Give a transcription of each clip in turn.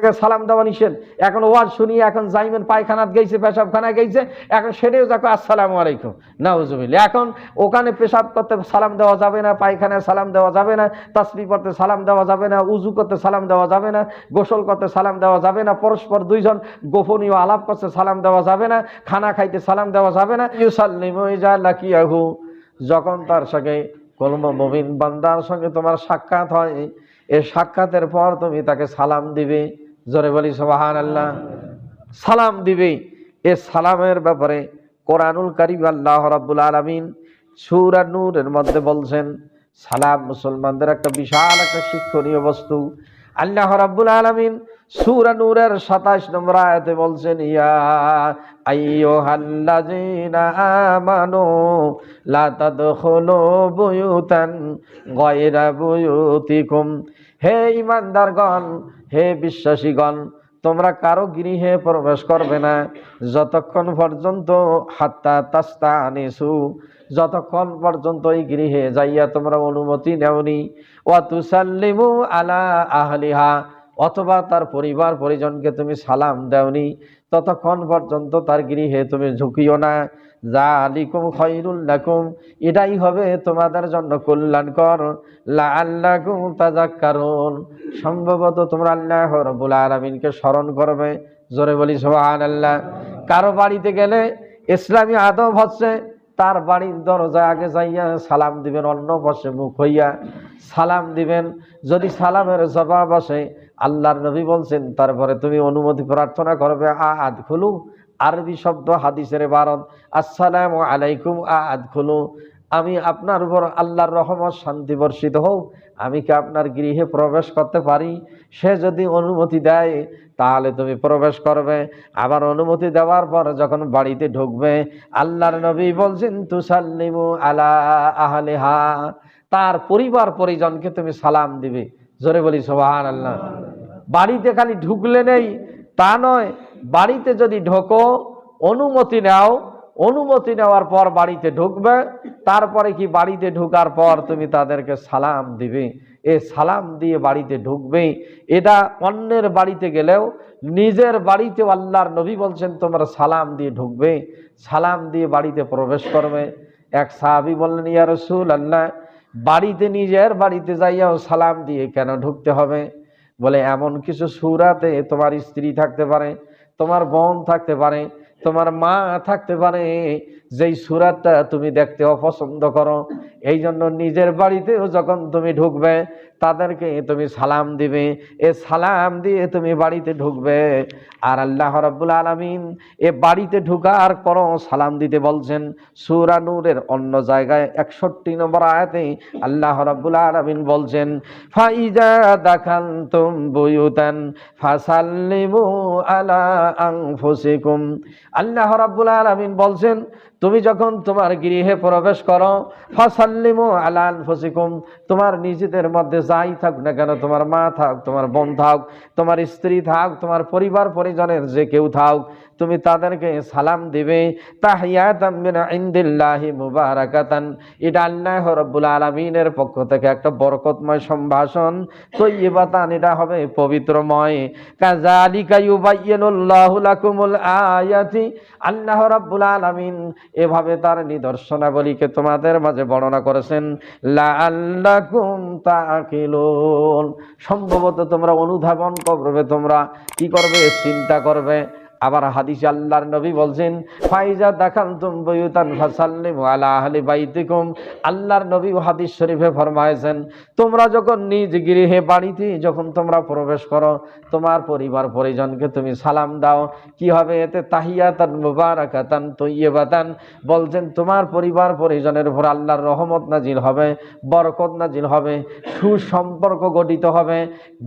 তাকে সালাম দেওয়া নিষেধ। এখন ওয়াজ শুনিয়ে এখন জাইমেন পায়খানাত গেছে, পেশাবখানায় গেছে, এখন সেটাও দেখো, আসসালামু আলাইকুম নাউজুবিল্লা এখন ওখানে পেশাব করতে সালাম দেওয়া যাবে না, পায়খানায় সালাম দেওয়া যাবে না তাসবি করতে সালাম দেওয়া যাবে না, উজু করতে সালাম দেওয়া যাবে না, গোসল করতে সালাম দেওয়া যাবে না, পরস্পর দুইজন গোপনীয় আলাপ করতে সালাম দেওয়া যাবে না, খানা খাইতে সালাম দেওয়া যাবে না, ইউসাল্লিমু লাকিয়াহু। যখন তার সঙ্গে কলম মমিন বান্দার সঙ্গে তোমার সাক্ষাৎ হয়, এ সাক্ষাতের পর তুমি তাকে সালাম দিবে। জোরে বলি সবাহান আল্লাহ সালাম দিবে এ সালামের ব্যাপারে কোরআনুল কারিম আল্লাহ রাব্বুল আলামিন সূরা নূরের মধ্যে বলছেন, সালাম মুসলমানদের একটা বিশাল একটা শিক্ষণীয় বস্তু। আল্লাহ রাব্বুল আলামিন সূরা নূরের 27 নম্বর আয়াতে বলছেন, ইয়া আইয়ুহাল্লাযীনা আমানু হে ইমানদারগণ হে বিশ্বাসীগণ, তোমরা কারও গৃহে প্রবেশ করবে না। যতক্ষণ পর্যন্ত হাত্তা তাস্তা আনিসু, যতক্ষণ পর্যন্ত এই গৃহে যাইয়া তোমরা অনুমতি নেওনি ওয়াতুসাল্লিমু আলা আহলিহা, অথবা তার পরিবার পরিজনকে তুমি সালাম দেওনি ততক্ষণ পর্যন্ত তার গৃহে তুমি ঝুঁকিও না। যা আলিকুম খুম এটাই হবে তোমাদের জন্য কল্যাণকর। লা আল্লাকুম সম্ভবত তোমরা আল্লাহ রবুল আলমিনকে স্মরণ করবে। জোরে বলি সোহান আল্লাহ কারও বাড়িতে গেলে ইসলামী আদব হচ্ছে তার বাড়ির দরজা আগে যাইয়া সালাম দিবেন, অন্য বসে মুখ হইয়া সালাম দিবেন। যদি সালামের জবাব আসে, আল্লাহর নবী বলছেন, তারপরে তুমি অনুমতি প্রার্থনা করবে আ আদ খুলু, আরবি শব্দ হাদিসের বারণ, আসসালামু আলাইকুম আ আদ খুলু। আমি আপনার উপর আল্লাহর রহমত, শান্তি বর্ষিত হোক, আমি কি আপনার গৃহে প্রবেশ করতে পারি? সে যদি অনুমতি দেয় তাহলে তুমি প্রবেশ করবে। আবার অনুমতি দেওয়ার পর যখন বাড়িতে ঢুকবে, আল্লাহর নবী বলছেন, তুসাল্লিমু আলা আহলিহা। তার পরিবার পরিজনকে তুমি সালাম দিবে। জোরে বলি সোহান আল্লাহ বাড়িতে খালি ঢুকলে নেই, তা নয়, বাড়িতে যদি ঢোকো, অনুমতি নাও। অনুমতি নেওয়ার পর বাড়িতে ঢুকবে, তারপরে কি বাড়িতে ঢুকার পর তুমি তাদেরকে সালাম দিবে? এ সালাম দিয়ে বাড়িতে ঢুকবে এটা অন্যের বাড়িতে গেলেও নিজের বাড়িতে আল্লাহর নবী বলছেন, তোমরা সালাম দিয়ে ঢুকবে সালাম দিয়ে বাড়িতে প্রবেশ করবে। এক সাহাবি বললেন, ইয়া রসুল আল্লাহ বাড়িতে নিজের বাড়িতে যাইয়াও সালাম দিয়ে কেন ঢুকতে হবে? বলে, এমন কিছু সুরাতে তোমার স্ত্রী থাকতে পারে, তোমার বোন থাকতে পারে, তোমার মা থাকতে পারে যেই সুরাতটা তুমি দেখতে অপছন্দ করো এই জন্য নিজের বাড়িতেও যখন তুমি ঢুকবে, তাদেরকে তুমি সালাম দিবে। এ সালাম দিয়ে তুমি বাড়িতে ঢুকবে। আর আল্লাহ রাব্বুল আলামিন এ বাড়িতে ঢুকার পরও সালাম দিতে বলছেন, সূরা নূরের অন্য জায়গায় একষট্টি নম্বর আয়াতে আল্লাহ রাব্বুল আলামিন বলছেন, ফাইজা দাখালতুম বুয়ুতান ফাসাল্লিমু আলা আনফুসিকুম। আল্লাহ রাব্বুল আলামিন বলছেন তুমি যখন তোমার গৃহে প্রবেশ করো, ফসাল্লিমো আলাল ফসিকুম তোমার নিজেদের মধ্যে যাই থাক না কেন, তোমার মা থাক, তোমার বোন থাক, তোমার স্ত্রী থাক, তোমার পরিবার পরিজনের যে কেউ থাক তুমি তাদেরকে সালাম দিবে। তাহিয়াতাম ইনদিল্লাহি মুবারাকাতান। এটা আল্লাহ রাব্বুল আলামিনের পক্ষ থেকে একটা বরকতময় সম্ভাষণ। তৈয়বাতান, এটা হবে পবিত্রময়। কাযালিকা ইউবাইয়িনুল্লাহু লাকুমুল আয়াতি। আল্লাহ রাব্বুল আলামিন এভাবে তার নিদর্শনাবলীকে তোমাদের মাঝে বর্ণনা করেছেন। লাআল্লাকুম তাকিলুন সম্ভবত তোমরা অনুধাবন করবে, তোমরা কি করবে? চিন্তা করবে। আবার হাদিস আল্লাহর নবী বলছেন, ফাইজা দাখালতুম বুয়ুতান ফাসাল্লিমু আলা আহলি বাইতিকুম। আল্লাহর নবী হাদিস শরীফে ফরমায়েছেন, তোমরা যখন নিজ গৃহে বাড়িতে যখন তোমরা প্রবেশ করো, তোমার পরিবার পরিজনকে তুমি সালাম দাও। কি হবে এতে? তাহিয়াতান মুবারাকাতান তৈয়বাতান। বলছেন, তোমার পরিবার পরিজনের উপর আল্লাহর রহমত নাজিল হবে, বরকত নাজিল হবে, সুসম্পর্ক গঠিত হবে,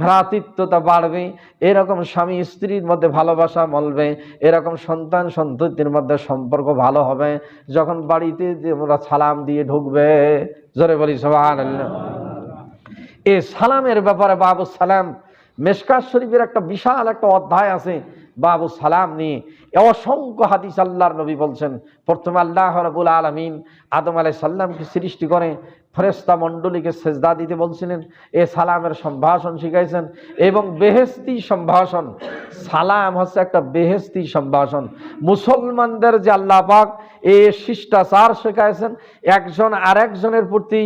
ভ্রাতৃত্বতা বাড়বে। এরকম স্বামী স্ত্রীর মধ্যে ভালোবাসা মলবে। এরকম সন্তান সন্ততির মধ্যে সম্পর্ক ভালো হবে। যখন বাড়িতে তোমরা সালাম দিয়ে ঢুকবে, জোরে বলি সবান এ সালামের ব্যাপারে বাবু সালাম, মেশকাত শরীফের একটা বিশাল একটা অধ্যায় আছে বাবু সালাম নিয়ে। অসংখ্য হাদিস আল্লাহর নবী বলছেন, প্রথমে আল্লাহ রবুল আলমিন আদম আলাই সাল্লামকে সৃষ্টি করে ফেরেস্তা মণ্ডলীকে সেজদা দিতে বলছিলেন, এ সালামের সম্ভাষণ শিখাইছেন এবং বেহেস্তি সম্ভাষণ। সালাম হচ্ছে একটা বেহেস্তি সম্ভাষণ। মুসলমানদের যে আল্লাহ পাক এ শিষ্টাচার শেখাইছেন, একজন আরেকজনের প্রতি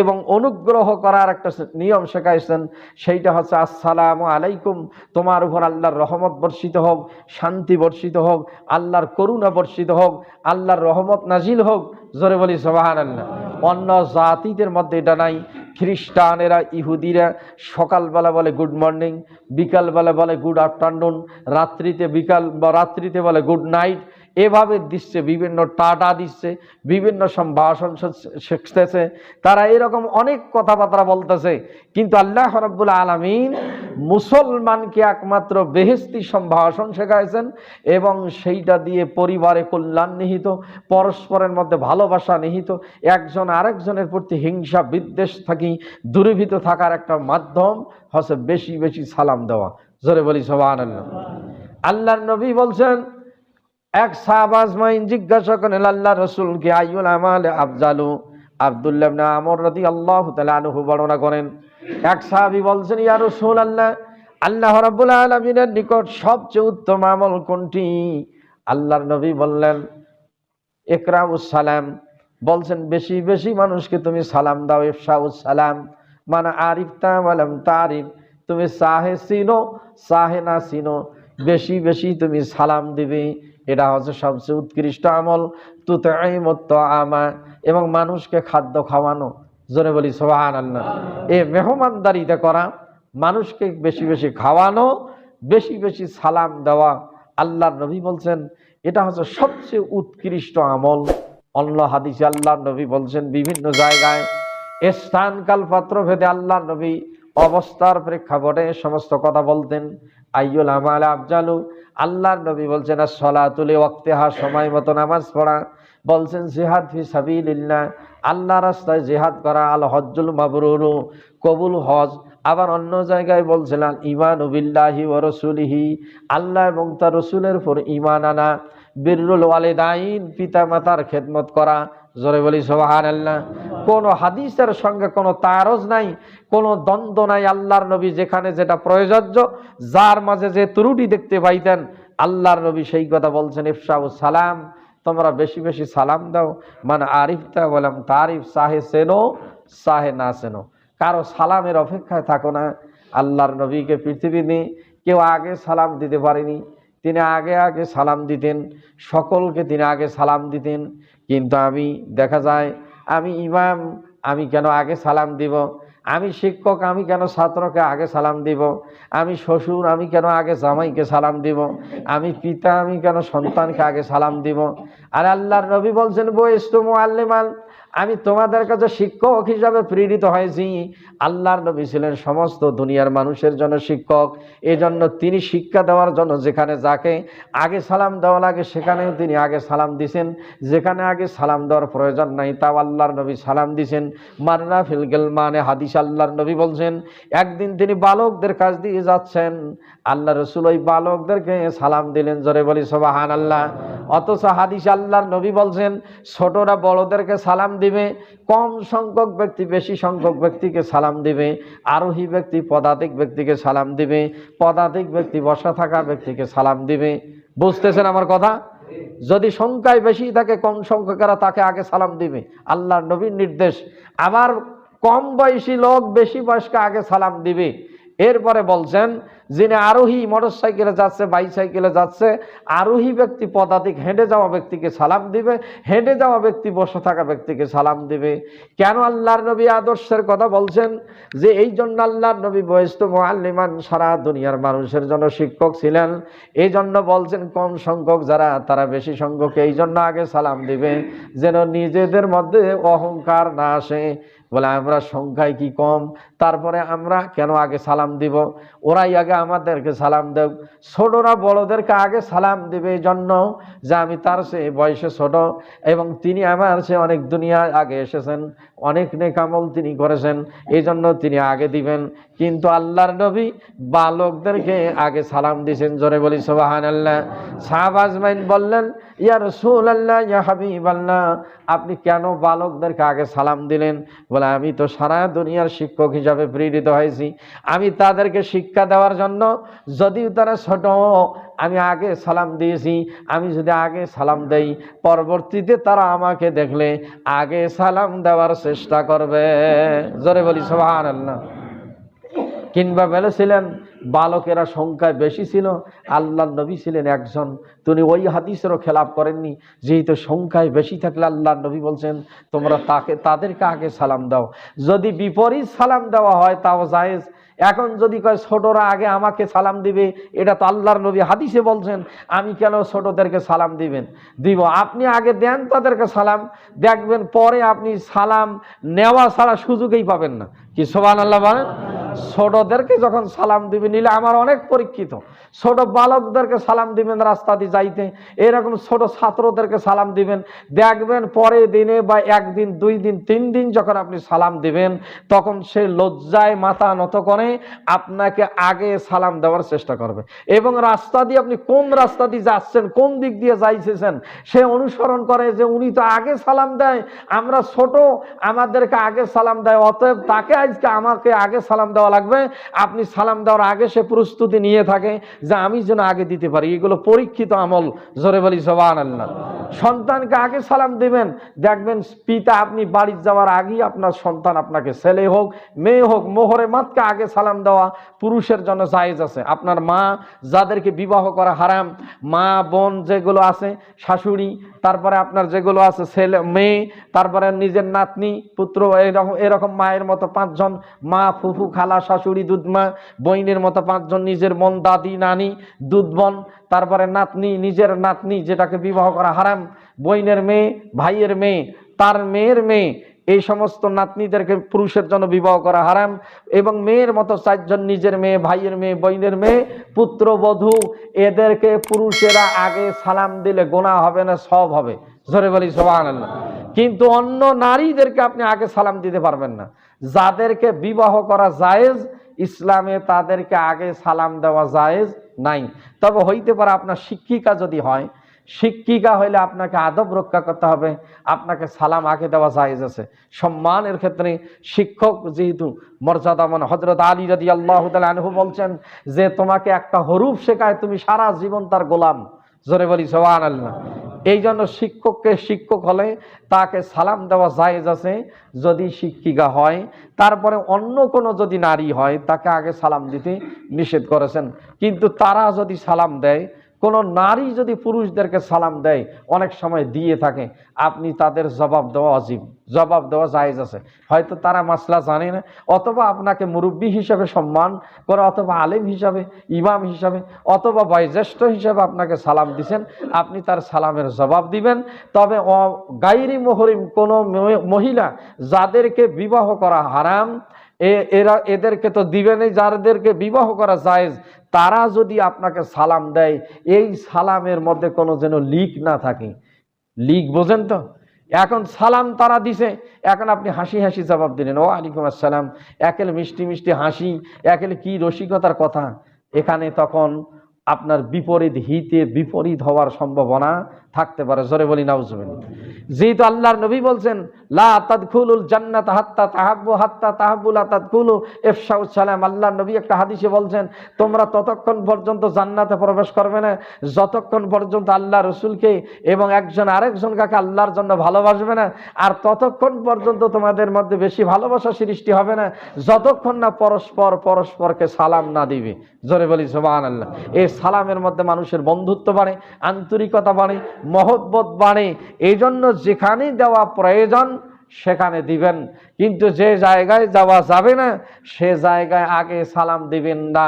এবং অনুগ্রহ করার একটা নিয়ম শেখাইছেন, সেইটা হচ্ছে আসসালাম আলাইকুম, তোমার উপর আল্লাহর রহমত বর্ষিত হোক, শান্তি বর্ষিত হোক, আল্লাহর করুণা বর্ষিত হোক, আল্লাহর রহমত নাজিল হোক, জোরে বলি সবাহান আল্লাহ অন্য জাতিদের মধ্যে এটা নাই। খ্রিস্টানেরা, ইহুদিরা সকালবেলা বলে গুড মর্নিং বিকালবেলা বলে গুড আফটারনুন রাত্রিতে বিকাল বা রাত্রিতে বলে গুড নাইট এভাবে দিচ্ছে, বিভিন্ন টাটা দিচ্ছে, বিভিন্ন সম্ভাষণ শিখতেছে। তারা এরকম অনেক কথাবার্তা বলতেছে, কিন্তু আল্লাহ রব্বুল আলমিন মুসলমানকে একমাত্র বেহেস্তি সম্ভাষণ শেখাইছেন এবং সেইটা দিয়ে পরিবারে কল্যাণ নিহিত, পরস্পরের মধ্যে ভালোবাসা নিহিত, একজন আরেকজনের প্রতি হিংসা, বিদ্বেষ থাকি, দূরীভূত থাকার একটা মাধ্যম হচ্ছে বেশি বেশি সালাম দেওয়া। জোরে বলি সবান আল্লাহ নবী বলছেন এক সাহাবাজ মাইন জিজ্ঞাসা করেন, আল্লাহ রসুল রসুলকে আইউল আমাল আফজালু? আবদুল্লাহ আমর রাদি আল্লাহ আনহু বর্ণনা করেন, এক সাহাবি বলছেন, ইয়া রসুল আল্লাহ আল্লাহ রাব্বুল আলামিনের নিকট সবচেয়ে উত্তম আমল কোনটি? আল্লাহর নবী বললেন একরাউস সালাম। বলছেন, বেশি বেশি মানুষকে তুমি সালাম দাও, ইফশাউস সালাম। মানে আরিফ তামালাম তারিফ, তুমি সাহে সিনো সাহে না চিনো। বেশি বেশি তুমি সালাম দিবে। এটা হচ্ছে সবচেয়ে উৎকৃষ্ট আমল। তুতাইমত আমা এবং মানুষকে খাদ্য খাওয়ানো। জোরে বলি সোহান আল্লাহ এ মেহমানদারিতে করা, মানুষকে বেশি বেশি খাওয়ানো, বেশি বেশি সালাম দেওয়া। আল্লাহর নবী বলছেন, এটা হচ্ছে সবচেয়ে উৎকৃষ্ট আমল। অন্য হাদিসে আল্লাহর নবী বলছেন, বিভিন্ন জায়গায় স্থান কাল পাত্র ভেদে আল্লাহর নবী অবস্থার প্রেক্ষাপটে সমস্ত কথা বলতেন। আইয়ুল আমাল আফজালু। আল্লাহর নবী বলছেন, আর সলা তুলে ওয়াক্তেহা সময় মতো নামাজ পড়া। বলছেন, জেহাদ ফি সাবিলিল্লাহ। আল্লাহ রাস্তায় জেহাদ করা, আল হজ্জুল মাবরুরু। কবুল হজ। আবার অন্য জায়গায় বলছিলেন ইমান উবিল্লাহি ও রসুলিহি। আল্লাহ এবং তার রসুলের উপর ইমান আনা। বীরুল ওয়ালেদাইন পিতা মাতার খেদমত করা। জোরে বলি সোহান আল্লাহ কোন হাদিসের সঙ্গে কোনো তারজ নাই, কোনো দ্বন্দ্ব নাই আল্লাহর নবী যেখানে যেটা প্রয়োজ্য যার মাঝে যে ত্রুটি দেখতে পাইতেন, আল্লাহর নবী সেই কথা বলছেন ইফসাউ সালাম, তোমরা বেশি বেশি সালাম দাও মানে আরিফতা বললাম তারিফ, সাহে সেনো, সাহে না সেনো। কারও সালামের অপেক্ষায় থাকো না, আল্লাহর নবীকে পৃথিবীতে কেউ আগে সালাম দিতে পারেনি, তিনি আগে আগে সালাম দিতেন, সকলকে তিনি আগে সালাম দিতেন কিন্তু আমি, দেখা যায়, আমি ইমাম, আমি কেন আগে সালাম দিব? আমি শিক্ষক, আমি কেন ছাত্রকে আগে সালাম দিব? আমি শ্বশুর, আমি কেন আগে জামাইকে সালাম দিব? আমি পিতা, আমি কেন সন্তানকে আগে সালাম দিব? আর আল্লাহর নবী বলছেন বৈস্তম আল্লেমাল আমি তোমাদের কাছে শিক্ষক হিসাবে প্রেরিত হয়েছি। আল্লাহর নবী ছিলেন সমস্ত দুনিয়ার মানুষের জন্য শিক্ষক। এজন্য তিনি শিক্ষা দেওয়ার জন্য যেখানে যাকে আগে সালাম দেওয়া লাগে সেখানেও তিনি আগে সালাম দিছেন। যেখানে আগে সালাম দেওয়ার প্রয়োজন নাই, তাও আল্লাহর নবী সালাম দিছেন। মান্না ফিলগেল মানে হাদিস আল্লাহর নবী বলছেন, একদিন তিনি বালকদের কাছ দিয়ে যাচ্ছেন। আল্লাহ রসুল ওই বালকদেরকে সালাম দিলেন জোরে বলি সবাহান আল্লাহ অথচ হাদিস আল্লাহর নবী বলছেন, ছোটরা বড়দেরকে সালাম দিবে, কম সংখ্যক ব্যক্তি, বেশি সংখ্যক ব্যক্তিকে সালাম দিবে, আরোহী ব্যক্তি, পদাতিক ব্যক্তিকে সালাম দিবে, পদাতিক ব্যক্তি, বসা থাকা ব্যক্তিকে সালাম দিবে। বুঝতেছেন আমার কথা? যদি সংখ্যায় বেশি থাকে, কম সংখ্যকেরা তাকে আগে সালাম দিবে। আল্লাহর নবীর নির্দেশ। আবার কম বয়সী লোক, বেশি বয়স্ক আগে সালাম দিবে। এরপরে বলছেন, যিনি আরোহী মোটর সাইকেলে যাচ্ছে, বাইসাইকেলে যাচ্ছে, আরোহী ব্যক্তি পদাতিক, হেঁটে যাওয়া ব্যক্তিকে সালাম দিবে, হেঁটে যাওয়া ব্যক্তি, বসে থাকা ব্যক্তিকে সালাম দিবে। কেন আল্লাহর নবী আদর্শের কথা বলছেন? যে এই জন্য আল্লাহর নবী বয়স্ত মোয়াল্লিমান সারা দুনিয়ার মানুষের জন্য শিক্ষক ছিলেন। এই জন্য বলছেন, কম সংখ্যক যারা, তারা বেশি সংখ্যক, এই জন্য আগে সালাম দিবে, যেন নিজেদের মধ্যে অহংকার না আসে। বলে, আমরা সংখ্যায় কি কম? তারপরে আমরা কেন আগে সালাম দিব? ওরাই আগে আমাদেরকে সালাম দেব ছোটরা বড়দেরকে আগে সালাম দিবে এই জন্য যে আমি তার সে বয়সে ছোট এবং তিনি আমার সে অনেক দুনিয়া আগে এসেছেন। অনেক নেকামল তিনি করেছেন এই জন্য তিনি আগে দিবেন। কিন্তু আল্লাহর নবী বালকদেরকে আগে সালাম দিয়েছেন, জোরে বলি সোবাহান আল্লাহ শাহবাজমাইন বললেন, ইয়া রসুল আল্লাহ ইয়া হাবিব আল্লাহ আপনি কেন বালকদেরকে আগে সালাম দিলেন? বলে, আমি তো সারা দুনিয়ার শিক্ষক হিসাবে প্রেরিত হয়েছি। আমি তাদেরকে শিক্ষা দেওয়ার জন্য, যদিও তারা ছোট আমি আগে সালাম দিয়েছি, আমি যদি আগে সালাম দেই, পরবর্তীতে তারা আমাকে দেখলে আগে সালাম দেওয়ার চেষ্টা করবে। জোরে বলি সোহান আল্লাহ কিংবা বলেছিলেন, বালকেরা সংখ্যায় বেশি ছিল আল্লাহ নবী ছিলেন একজন। তিনি ওই হাদিসেরও খেলাপ করেননি, যেহেতু সংখ্যায় বেশি থাকলে আল্লাহ নবী বলছেন, তোমরা তাকে, তাদেরকে আগে সালাম দাও। যদি বিপরীত সালাম দেওয়া হয়, তাও জায়েজ। এখন যদি কয় ছোটরা আগে আমাকে সালাম দিবে, এটা তো আল্লাহর নবী হাদিসে বলছেন, আমি কেন ছোটদেরকে সালাম দিবেন? দিব, আপনি আগে দেন তাদেরকে সালাম, দেখবেন পরে আপনি সালাম নেওয়া ছাড়া সুযোগেই পাবেন না। কি সোবান আল্লাহ বলেন? ছোটদেরকে যখন সালাম দিবে, নিলে আমার অনেক পরীক্ষিত। ছোট বালকদেরকে সালাম দিবেন রাস্তা দিয়ে যাইতে। এরকম ছোট ছাত্রদেরকে সালাম দিবেন। দেখবেন পরে দিনে বা একদিন, দুই দিন, তিন দিন যখন আপনি সালাম দিবেন, তখন সে লজ্জায় মাথা নত করে আপনাকে আগে সালাম দেওয়ার চেষ্টা করবে। এবং রাস্তা দিয়ে আপনি কোন রাস্তা দিয়ে যাচ্ছেন, কোন দিক দিয়ে যাইতেছেন, সে অনুসরণ করে যে উনি তো আগে সালাম দেয়, আমরা ছোট, আমাদেরকে আগে সালাম দেয়, অতএব তাকে আজকে আমাকে আগে সালাম দেওয়া লাগবে। আপনি সালাম দেওয়ার আগে সে প্রস্তুতি নিয়ে থাকে যে আমি যেন আগে দিতে পারি। এগুলো পরীক্ষিত আমল, জোরে বলি সবান আল্লাহ সন্তানকে আগে সালাম দিবেন। দেখবেন পিতা আপনি বাড়ি যাওয়ার আগেই আপনার সন্তান আপনাকে ছেলে হোক, মেয়ে হোক, মোহরে মাতকে আগে সালাম দেওয়া পুরুষের জন্য জায়েজ আছে। আপনার মা যাদেরকে বিবাহ করা হারাম, মা, বোন যেগুলো আছে, শাশুড়ি, তারপরে আপনার যেগুলো আছে, ছেলে, মেয়ে, তারপরে নিজের নাতনি, পুত্র, এরকম এরকম মায়ের মতো পাঁচজন মা ফুফু খালা শাশুড়ি, দুধমা, বইনের মতো পাঁচজন নিজের বোন দাদি, নানি দুধ বোন তারপরে নাতনি, নিজের নাতনি যেটাকে বিবাহ করা হারাম, বইনের মেয়ে, ভাইয়ের মেয়ে, তার মেয়ের মেয়ে, এই সমস্ত নাতনিদেরকে পুরুষের জন্য বিবাহ করা হারাম এবং মেয়ের মতো চারজন নিজের মেয়ে, ভাইয়ের মেয়ে, বইনের মেয়ে, পুত্রবধূ, এদেরকে পুরুষেরা আগে সালাম দিলে গোনা হবে না, সব হবে। জোরে বলি সোহান কিন্তু অন্য নারীদেরকে আপনি আগে সালাম দিতে পারবেন না। যাদেরকে বিবাহ করা জায়েজ, ইসলামে তাদেরকে আগে সালাম দেওয়া জায়েজ নাই। তবে হইতে পারে আপনার শিক্ষিকা যদি হয়, শিক্ষিকা হইলে আপনাকে আদব রক্ষা করতে হবে, আপনাকে সালাম আগে দেওয়া জায়েজ আছে। সম্মানের ক্ষেত্রে শিক্ষক যেহেতু মর্যাদামান হজরত আলী রাদি আল্লাহ আনহু বলছেন যে, তোমাকে একটা হরুফ শেখায়, তুমি সারা জীবন তার গোলাম। জোরে বলি সোহান আল্লাহ এই জন্য শিক্ষককে শিক্ষক হলে তাকে সালাম দেওয়া জায়েজ আছে, যদি শিক্ষিকা হয়। তারপরে অন্য কোনো যদি নারী হয়, তাকে আগে সালাম দিতে নিষেধ করেছেন। কিন্তু তারা যদি সালাম দেয় কোনো নারী যদি পুরুষদেরকে সালাম দেয়, অনেক সময় দিয়ে থাকে। আপনি তাদের জবাব দেওয়া অজীব। জবাব দেওয়া জায়েজ আছে। হয়তো তারা মাসলা জানে না। অথবা আপনাকে মুরব্বী হিসাবে সম্মান করে, অথবা আলেম হিসাবে, ইমাম হিসাবে, অথবা বয়োজ্যেষ্ঠ হিসাবে আপনাকে সালাম দিছেন। আপনি তার সালামের জবাব দিবেন। তবে গাইরি মোহরিম কোনো মহিলা যাদেরকে বিবাহ করা হারাম এরা, এদেরকে তো দিবেনই যাদেরকে বিবাহ করা জায়েজ, তারা যদি আপনাকে সালাম দেয়, এই সালামের মধ্যে কোনো যেন লিক না থাকে। লিক বোঝেন তো? এখন সালাম তারা দিছে, এখন আপনি হাসি হাসি জবাব দিলেন ও আলাইকুম আসসালাম, একেল মিষ্টি মিষ্টি হাসি, একেল কি রসিকতার কথা? এখানে তখন আপনার বিপরীত হিতে বিপরীত হওয়ার সম্ভাবনা থাকতে পারে, জোরে বলি নাউজুবিন যেহেতু আল্লাহর নবী বলছেন, লা হাত্তা তাহাব্বু হাত্তা তাহাব্বু লা তাদখুলু ইফশাউস সালাম। আল্লাহর নবী একটা হাদিসে বলছেন, তোমরা ততক্ষণ পর্যন্ত জান্নাতে প্রবেশ করবে না, যতক্ষণ পর্যন্ত আল্লাহ রসুলকে এবং একজন আরেকজন কাকে আল্লাহর জন্য ভালোবাসবে না, আর ততক্ষণ পর্যন্ত তোমাদের মধ্যে বেশি ভালোবাসা সৃষ্টি হবে না, যতক্ষণ না পরস্পর পরস্পরকে সালাম না দিবে। জোরে বলি সোবান আল্লাহ এই সালামের মধ্যে মানুষের বন্ধুত্ব বাড়ে, আন্তরিকতা বাড়ে মহব্বত বাণী এই জন্য যেখানেই দেওয়া প্রয়োজন সেখানে দিবেন। কিন্তু যে জায়গায় যাওয়া যাবে না, সে জায়গায় আগে সালাম দিবেন না।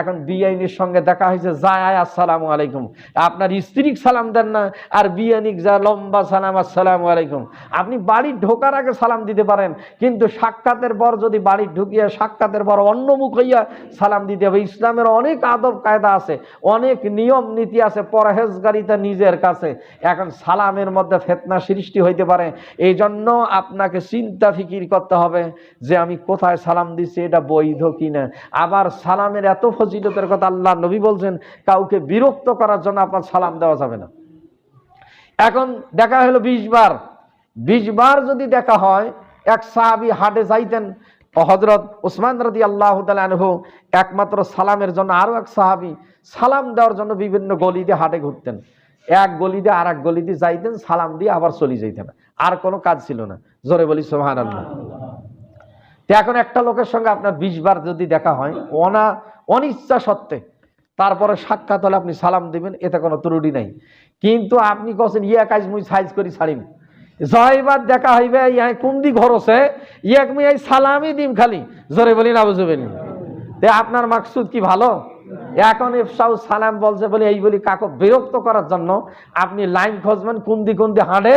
এখন বিআইনির সঙ্গে দেখা হয়েছে, যায় আসসালামু আলাইকুম। আপনার স্ত্রীক সালাম দেন না, আর বিআইনিক যা লম্বা সালাম, আসসালামু আলাইকুম। আপনি বাড়ি ঢোকার আগে সালাম দিতে পারেন, কিন্তু সাক্ষাতের পর যদি বাড়ি ঢুকিয়ে সাক্ষাতের পর অন্যমুখ হইয়া সালাম দিতে হবে। ইসলামের অনেক আদব কায়দা আছে, অনেক নিয়ম নীতি আছে, পরহেজগারিতা নিজের কাছে। এখন সালামের মধ্যে ফেতনা সৃষ্টি হইতে পারে। এই জন্য আপনাকে চিন্তা ফিকির করতে হবে যে আমি কোথায় সালাম দিচ্ছি এটা বৈধ কিনা। আবার সালামের এত ফজিলতের কথা আল্লাহ নবী বলছেন, কাউকে বিরক্ত করার জন্য আপনার সালাম দেওয়া যাবে না। এখন দেখা হলো বিশ বার। বিশ বার যদি দেখা হয়, এক সাহাবি হাটে যাইতেন হজরত ওসমান রাদি আল্লাহ আনহু, একমাত্র সালামের জন্য আরও এক সাহাবি সালাম দেওয়ার জন্য বিভিন্ন গলিতে হাটে ঘুরতেন। এক গলিতে আর এক গলিতে যাইতেন, সালাম দিয়ে আবার চলে যাইতেন। আর কোনো কাজ ছিল না। জোরে বলি সোহান এখন একটা লোকের সঙ্গে আপনার বিশ বার যদি দেখা হয়, অনা, অনিচ্ছা সত্ত্বে, তারপরে সাক্ষাৎ হলে আপনি সালাম দিবেন, এতে কোনো ত্রুটি নাই। কিন্তু আপনি কছেন ইয়া কাজ মুই সাইজ করি ছাড়িম। জয়বার দেখা হইবে ইয়া কুন্দি ঘরসে ইয়াক মুই এই সালামই দিম খালি। জোরে বলি না বুঝবেন আপনার মাকসুদ কি ভালো? এখন ইফসাউ সালাম বলছে বলে, এই বলি কাকো, বিরক্ত করার জন্য আপনি লাইন খুঁজবেন, কুন্দি কুন্দি হাঁটে,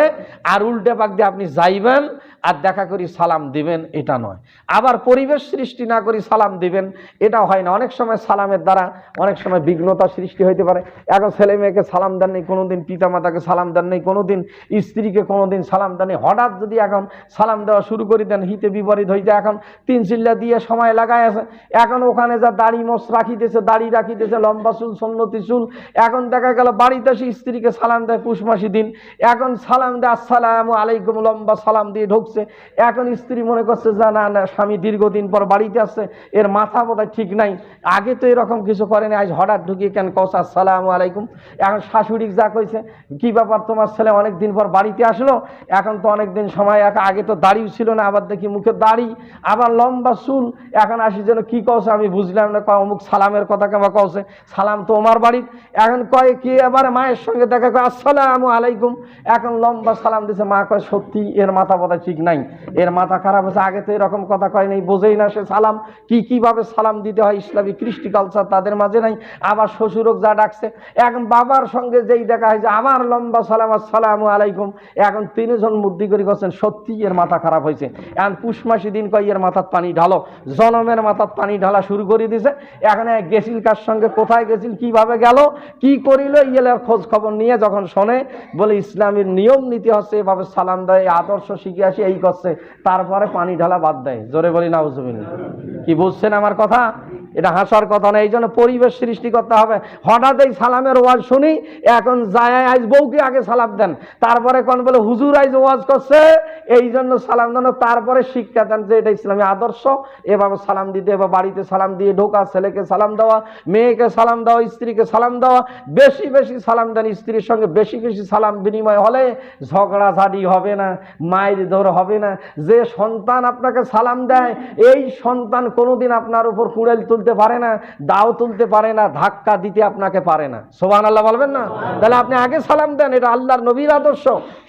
আর উল্টে পাক দিয়ে আপনি যাইবেন আর দেখা করি সালাম দিবেন, এটা নয়। আবার পরিবেশ সৃষ্টি না করি সালাম দিবেন এটা হয় না। অনেক সময় সালামের দ্বারা অনেক সময় বিঘ্নতা সৃষ্টি হইতে পারে। এখন ছেলে মেয়েকে সালাম দেন নেই, কোনোদিন পিতা মাতাকে সালাম দেন নেই, কোনোদিন স্ত্রীকে কোনোদিন সালাম দেন হঠাৎ যদি এখন সালাম দেওয়া শুরু করে দেন, হিতে বিপরীত হইতে এখন তিন চিল্লা দিয়ে সময় লাগায় আছে। এখন ওখানে যা দাড়ি মোস রাখিতেছে, দাড়ি রাখিতেছে, লম্বা চুল, সন্নতি চুল। এখন দেখা গেল বাড়িতে এসে স্ত্রীকে সালাম দেয় পুষমাসি দিন। এখন সালাম দেয়, আসসালামু আলাইকুম লম্বা সালাম দিয়ে ঢুকছে। এখন স্ত্রী মনে করছে যে না না, স্বামী দীর্ঘদিন পর বাড়িতে আসছে, এর মাথা বোধহয় ঠিক নাই। আগে তো এরকম কিছু করেনি, আজ হঠাৎ ঢুকিয়ে কেন কস আসসালামু আলাইকুম এখন শাশুড়ি যা কইছে, কি ব্যাপার তোমার ছেলে অনেক দিন পর বাড়িতে আসলো? এখন তো অনেক দিন সময় এক- আগে তো দাড়িও ছিল না, আবার দেখি মুখে দাড়ি, আবার লম্বা চুল, এখন আসি যেন কি কওছে আমি বুঝলাম না অমুক সালামের কথা কেমন কওছে, সালাম তো আমার বাড়ির। এখন কয় কি এবার মায়ের সঙ্গে দেখা কয়, আসসালামু আলাইকুম। এখন লম্বা সালাম দিছে, মা কয়, সত্যি এর মাথা কথা ঠিক নাই। এর মাথা খারাপ আছে আগে তো এরকম কথা কয় নাই, বোঝেই না সে সালাম কি, কীভাবে সালাম দিতে হয় ইসলামী কৃষ্টি কালচার তাদের মাঝে নাই। আবার শ্বশুরক যা ডাকছে, এখন বাবার সঙ্গে যেই দেখা হয় যে আবার লম্বা সালাম, আসসালামু আলাইকুম। এখন তিনজন মুদ্দি করে করছেন সত্যি এর মাথা খারাপ হয়েছে। এখন পুষ মাসি দিন কয়, এর মাথার পানি ঢালো। জনমের মাথার পানি ঢালা শুরু করে দিছে। এখন এক গেছিল কার সঙ্গে কোথায় গেছিল, কীভাবে গেল, কি করিল ইয়েলের খোঁজ খবর নিয়ে যখন শোনে, বলে ইসলামের নিয়ম নীতি হচ্ছে এভাবে সালাম দেয়, আদর্শ শিখে আসি, এই করছে, তারপরে পানি ঢালা বাদ দেয়। জোরে বলি না বুঝবেন কি বুঝছেন আমার কথা? এটা হাসার কথা না এই জন্য পরিবেশ সৃষ্টি করতে হবে। হঠাৎ এই সালামের ওয়াজ শুনি, এখন যায়, আজ বউকে আগে সালাম দেন। তারপরে কোন বলে, হুজুর আইজ ওয়াজ করছে এই জন্য সালাম দেন। তারপরে শিক্ষা দেন যে এটা ইসলামী আদর্শ, এভাবে সালাম দিতে এবার বাড়িতে সালাম দিয়ে ঢোকা, ছেলেকে সালাম দেওয়া মেয়েকে সালাম দেওয়া স্ত্রীকে সালাম দেওয়া বেশি বেশি সালাম দেন স্ত্রীর সঙ্গে, বেশি বেশি সালাম বিনিময় হলে ঝগড়াঝাড়ি হবে না, মায়ের ধর হবে না। যে সন্তান আপনাকে সালাম দেয়, এই সন্তান কোনোদিন আপনার উপর কুড়েল তুলতে পারে না, দাও তুলতে পারে না, ধাক্কা দিতে আপনাকে পারে না। সোবান আল্লাহ বলবেন না? তাহলে আপনি আগে সালাম দেন, এটা আল্লাহর নবীর আদর্শ।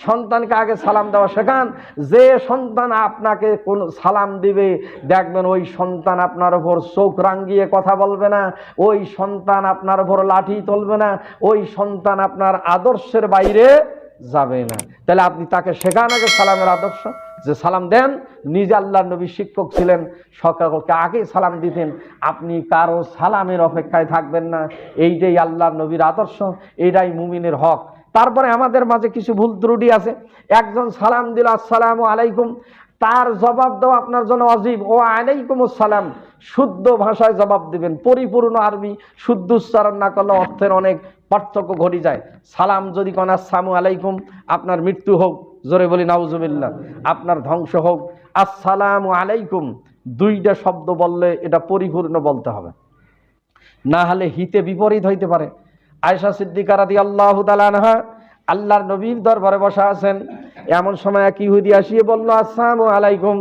সন্তানকে আগে সালাম দেওয়া শেখান। যে সন্তান আপনাকে কোন সালাম দিবে, দেখবেন ওই সন্তান আপনার উপর চোখ রাঙ্গিয়ে কথা বলবে না ওই সন্তান আপনার উপর লাঠি তুলবে না, ওই সন্তান আপনার আদর্শের বাইরে যাবে না। তাহলে আপনি তাকে শেখান আগে সালামের আদর্শ, যে সালাম দেন, নিজে আল্লাহ নবী শিক্ষক ছিলেন, সকলকে আগে সালাম দিতেন, আপনি কারও সালামের অপেক্ষায় থাকবেন না, এইটাই আল্লাহ নবীর আদর্শ, এটাই মুমিনের হক। তারপরে আমাদের মাঝে কিছু ভুল ত্রুটি আছে, একজন সালাম দিল, আসসালামু আলাইকুম। তার জবাব দেওয়া আপনার জন্য অজীব। ও আলাইকুম সালাম। শুদ্ধ ভাষায় জবাব দিবেন। পরিপূর্ণ আরবি শুদ্ধ উচ্চারণ না করলে অর্থের অনেক পার্থক্য ঘটি যায়। সালাম যদি কোন, আসসালামু আলাইকুম, আপনার মৃত্যু হোক। জোরে বলি, নাউজুবিল্লাহ। আপনার ধ্বংস হোক। আসসালামু আলাইকুম। দুইটা শব্দ বললে এটা পরিপূর্ণ বলতে হবে। না হলে হিতে বিপরীত হইতে পারে। আয়সা সিদ্দিকা রাদি আল্লাহ তালানহা আল্লাহর নবীর দরবারে বসা আছেন। এমন সময় এক ইহুদি আসিয়ে বলল, আসসালামু আলাইকুম।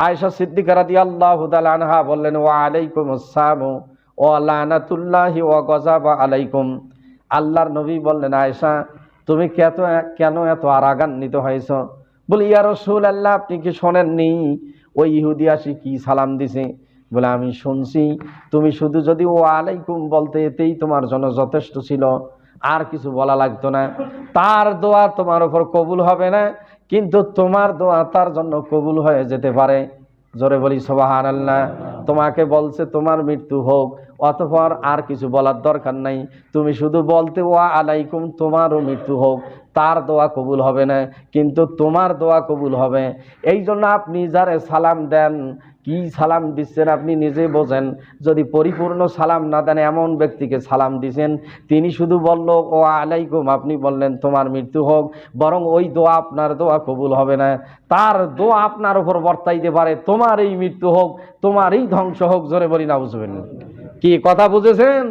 আয়সা সিদ্দিকা রাদি আল্লাহ তালানহা বললেন, ওয়া আলাইকুম আসসালাম ও লানাতুল্লাহি ও গজাবা আলাইকুম। আল্লাহর নবী বললেন আয়সা তুমি কেত কেন এত আরাগান্বিত হয়েছ? বলে, ইয়া রসুল আল্লাহ আপনি কি শোনেননি? ওই ইহুদি আসি কি সালাম দিছে? বলে, আমি শুনছি। তুমি শুধু যদি ও আলাইকুম বলতে, এতেই তোমার জন্য যথেষ্ট ছিল। আর কিছু বলা লাগতো না। তার দোয়া তোমার উপর কবুল হবে না, কিন্তু তোমার দোয়া তার জন্য কবুল হয়ে যেতে পারে। জোরে বলি সবাহান আল্লাহ তোমাকে বলছে তোমার মৃত্যু হোক, অতপর আর কিছু বলার দরকার নাই। তুমি শুধু বলতে, ওয়া আলাইকুম, তোমারও মৃত্যু হোক। তার দোয়া কবুল হবে না, কিন্তু তোমার দোয়া কবুল হবে। এই জন্য আপনি যারে সালাম দেন, কি সালাম দিচ্ছেন আপনি নিজে বোঝেন। যদি পরিপূর্ণ সালাম না দেন, এমন ব্যক্তিকে সালাম দিছেন, তিনি শুধু বলল, ও আলাইকুম আপনি বললেন, তোমার মৃত্যু হোক বরং ওই দোয়া আপনার দোয়া কবুল হবে না। তার দোয়া আপনার উপর বর্তাইতে পারে তোমার এই মৃত্যু হোক তোমার এই ধ্বংস হোক জোরে বলি না বুঝবেন কি কথা বুঝেছেন?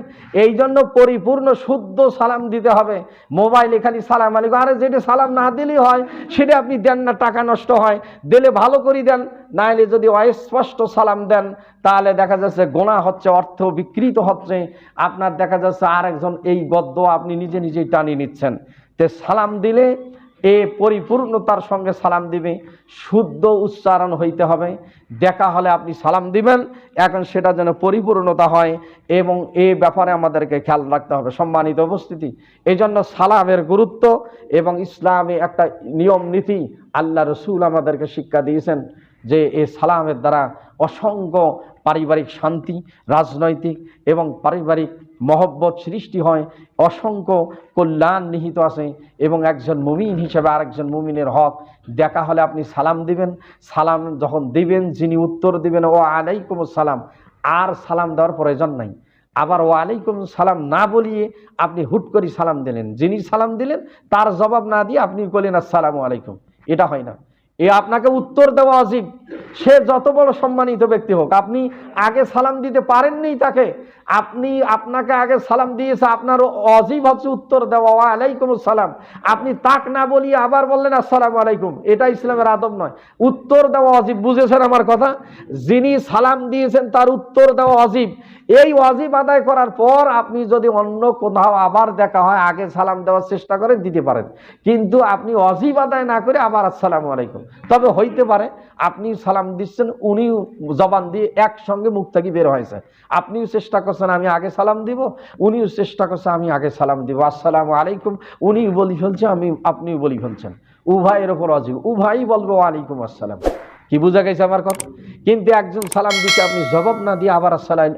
এই জন্য পরিপূর্ণ শুদ্ধ সালাম দিতে হবে। মোবাইলে খালি সালাম আলাইকুম। আরে যেটা সালাম না দিলেই হয়, সেটা আপনি দেন না, টাকা নষ্ট হয়। দিলে ভালো করে দেন নাহলে যদি অস্পষ্ট সালাম দেন, তাহলে দেখা যাচ্ছে গোনা হচ্ছে, অর্থ বিকৃত হচ্ছে। আপনার দেখা যাচ্ছে আর একজন এই গদ্য আপনি নিজে নিজেই টানিয়ে নিচ্ছেন। তে সালাম দিলে এ পরিপূর্ণতার সঙ্গে সালাম দিবে, শুদ্ধ উচ্চারণ হইতে হবে। দেখা হলে আপনি সালাম দিবেন, এখন সেটা যেন পরিপূর্ণতা হয় এবং এ ব্যাপারে আমাদেরকে খেয়াল রাখতে হবে। সম্মানিত উপস্থিতি এই জন্য সালামের গুরুত্ব এবং ইসলামে একটা নিয়ম নীতি আল্লাহ রসুল আমাদেরকে শিক্ষা দিয়েছেন যে এই সালামের দ্বারা অসংখ্য পারিবারিক শান্তি, রাজনৈতিক এবং পারিবারিক মহব্বত সৃষ্টি হয়, অসংখ্য কল্যাণ নিহিত আছে এবং একজন মুমিন হিসেবে আরেকজন মুমিনের হক। দেখা হলে আপনি সালাম দিবেন। সালাম যখন দিবেন, যিনি উত্তর দিবেন, ও আলাইকুম সালাম আর সালাম দেওয়ার প্রয়োজন নাই। আবার ও আলাইকুম সালাম না বলিয়ে আপনি হুট করে সালাম দিলেন। যিনি সালাম দিলেন, তার জবাব না দিয়ে আপনি বললেন, আসসালামু আলাইকুম। এটা হয় না। এ আপনাকে উত্তর দেওয়া অজীব। সে যত বড় সম্মানিত ব্যক্তি হোক, আপনি আগে সালাম দিতে পারেননি তাকে, আপনি আপনাকে আগে সালাম দিয়েছে, আপনার অজীব হচ্ছে উত্তর দেওয়া আলাইকুম সালাম আপনি তাক না বলিয়ে আবার বললেন, আসসালাম আলাইকুম। এটা ইসলামের আদব নয়। উত্তর দেওয়া অজীব, বুঝেছেন আমার কথা? যিনি সালাম দিয়েছেন, তার উত্তর দেওয়া অজীব। এই অজীব আদায় করার পর আপনি যদি অন্য কোথাও আবার দেখা হয়, আগে সালাম দেওয়ার চেষ্টা করেন, দিতে পারেন। কিন্তু আপনি অজীব আদায় না করে আবার আসসালামু আলাইকুম। তবে হইতে পারে, আপনি সালাম দিচ্ছেন, উনিও জবান দিয়ে একসঙ্গে মুখ থেকে বের হয়েছে। আপনিও চেষ্টা করছেন, আমি আগে সালাম দিব, উনিও চেষ্টা করছেন আমি আগে সালাম দিব। আসসালাম আলাইকুম উনি বলি ফেলছে, আমি, আপনিও বলি ফেলছেন। উভয়ের ওপর অজীব। উভয়ই বলব আলাইকুম আসসালাম। কি বুঝা গেছে আমার কথা? কিন্তু একজন সালাম দিতে আপনি জবাব না দিয়ে আবার আসসালাম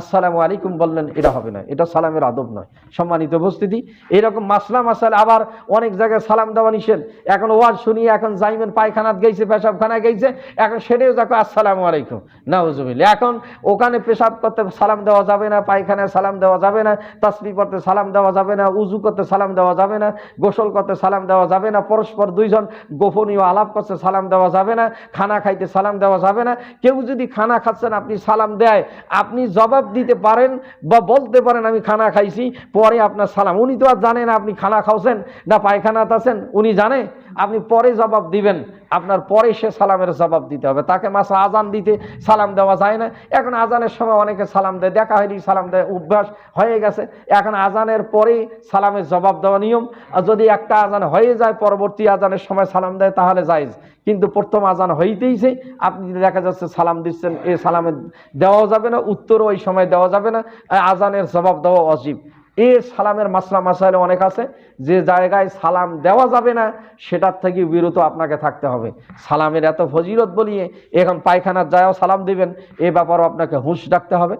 আসসালামু আলাইকুম বললেন, এটা হবে না। এটা সালামের আদব নয়। সম্মানিত উপস্থিতি, এরকম মাসলা মাসাল আবার অনেক জায়গায় সালাম দেওয়া নিষেধ। এখন ওয়াজ শুনিয়ে এখন জাইমেন পায়খানাত গেছে, পেশাবখানায় গেছে, এখন সেটাও দেখো আসসালামু আলাইকুম। নাউজুবিল্লা এখন ওখানে পেশাব করতে সালাম দেওয়া যাবে না, পায়খানায় সালাম দেওয়া যাবে না, তসবি করতে সালাম দেওয়া যাবে না, উজু করতে সালাম দেওয়া যাবে না, গোসল করতে সালাম দেওয়া যাবে না, পরস্পর দুইজন গোপনীয় আলাপ করতে সালাম দেওয়া যাবে না খানা খাইতে সালাম দেওয়া যাবে না। কেউ যদি খানা খাচ্ছেন, আপনি সালাম দেয়, আপনি জবাব দিতে পারেন বা বলতে পারেন, আমি খানা খাইছি। পরে আপনার সালাম। উনি তো আর জানেন আপনি খানা খাওছেন না পায়খানাত আছেন। উনি জানে আপনি পরে জবাব দিবেন। আপনার পরে সে সালামের জবাব দিতে হবে। তাকে মাসা আজান দিতে সালাম দেওয়া যায় না। এখন আজানের সময় অনেকে সালাম দেয়। দেখা হয়নি সালাম দেয় অভ্যাস হয়ে গেছে। এখন আজানের পরেই সালামের জবাব দেওয়া নিয়ম। আর যদি একটা আজান হয়ে যায়, পরবর্তী আজানের সময় সালাম দেয়, তাহলে যাইজ কিন্তু প্রথম আজান হইতেইছে আপনি দেখা যাচ্ছে সালাম দিচ্ছেন, এ সালামে দেওয়া যাবে না, উত্তরও ওই সময় দেওয়া যাবে না। আজানের জবাব দেওয়া অজীব। এ সালামের মাসলা মাসাইলে অনেক আছে। যে জায়গায় সালাম দেওয়া যাবে না, সেটার থেকে বিরত আপনাকে থাকতে হবে। সালামের এত ফজিরত বলিয়ে এখন পায়খানার যায়ও সালাম দিবেন, এ ব্যাপারও আপনাকে হুঁশ ডাকতে হবে।